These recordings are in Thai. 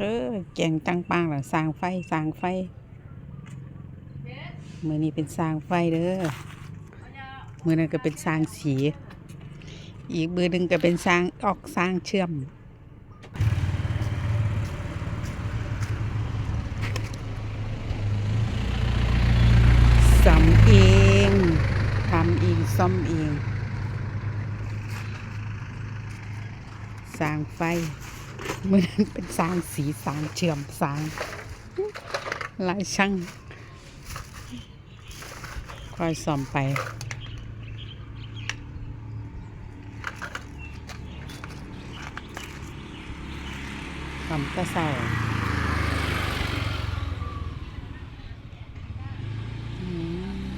เธอแกงจังปังหรอสร้างไฟสร้างไฟมือนี้เป็นสร้างไฟเด้อมือนั้นก็เป็นสร้างสี อีกมือหนึ่งก็เป็นสร้างออกสร้างเชื่อมสำเองทำเองซ่อมเอง สร้างไฟ มือนั้นเป็นสางสีสางเชื่อมสางหลายช่างค่อยซ่อมไปซ่อมก็เศร้าอืม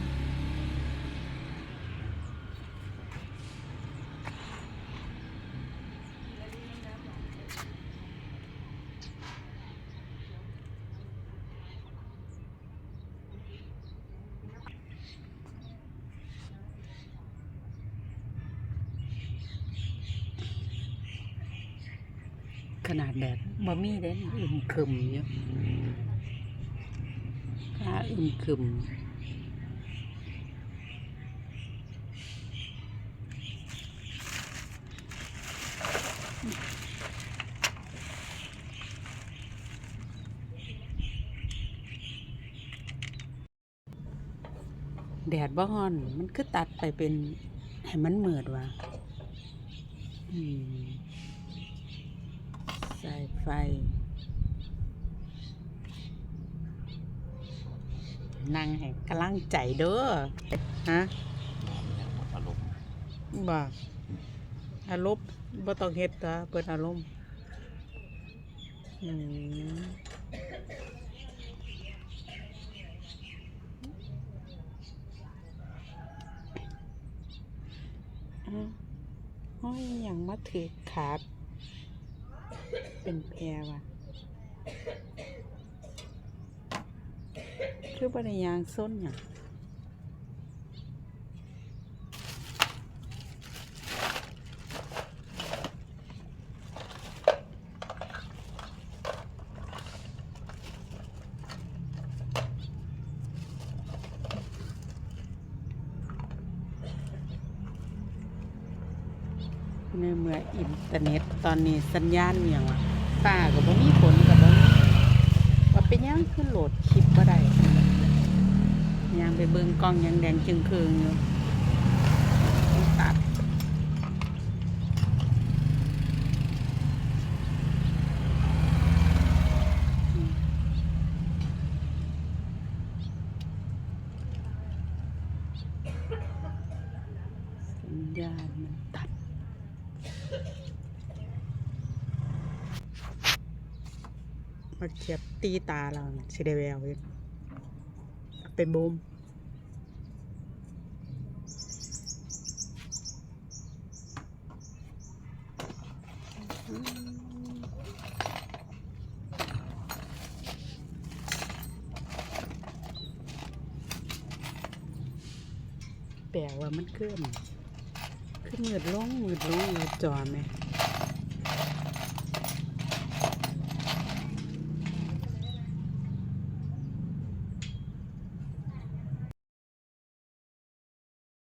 ขนาดแบบบ่มีเด้นอึมครึมอยู่ถ้าอึมครึมแดดบ่ฮ้อน มันคือตัดไปเป็น ให้มันเหมือดว่ะอืม สายไฟ นั่งให้กำลังใจเด้อฮะอารมณ์บ่อารมณ์บ่ต้องเฮ็ดตาเปิดอารมณ์อืมอ้าวห้อยหยังมาถือขาด เป็นแพรว่ะ คือบริยางส้นหยัง ในเมื่ออินเทอร์เน็ตตอนนี้สัญญาณเมียงอะตาก็บ่มีผลกับบ่มีว่าเป็นยังคือโหลดคลิปบ่ได้ยังไปเบิ่งกล้องยังแดงจึงเคืองอยู่ตัดสัญญาณมันตัด มาเขียบตีตาเราเนี่ยสิได้แววเว้ยเป็นบูมแปลว่ามันเคลื่อนขึ้นมืดลงมืดลงมืดจอไหม